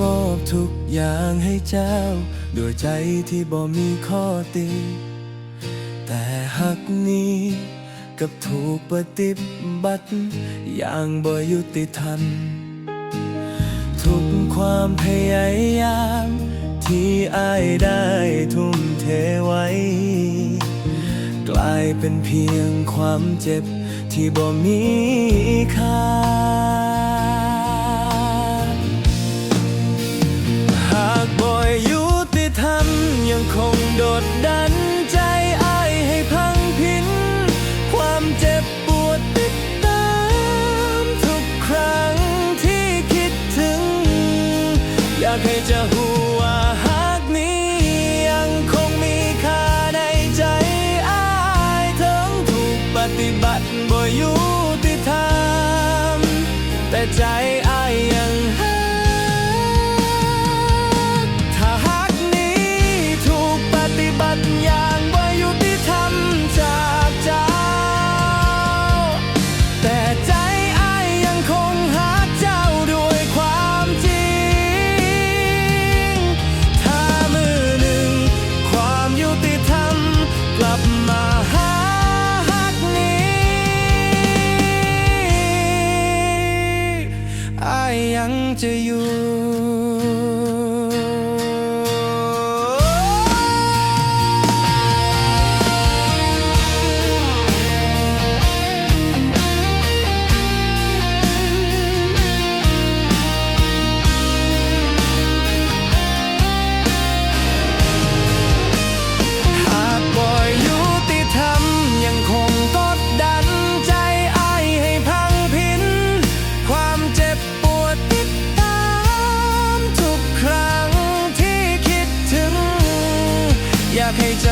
มอบทุกอย่างให้เจ้า ด้วยใจที่บ่มีข้อติ แต่หักนี้กับถูกปฏิบัติอย่างบ่ยุติธรรม ทุกความพยายาม ที่อายได้ทุ่มเทไว้ กลายเป็นเพียงความเจ็บที่บ่มีค่า คงโดดดันใจอายให้พังพิน ความเจ็บปวดติดตามทุกครั้งที่คิดถึง อยากให้จะหูว่าหากนี้ยังคงมีค่าในใจอายถึงถูกปฏิบัติบ่ยุติธรรมแต่ใจอาย ยังจะอยู่ Hey. hate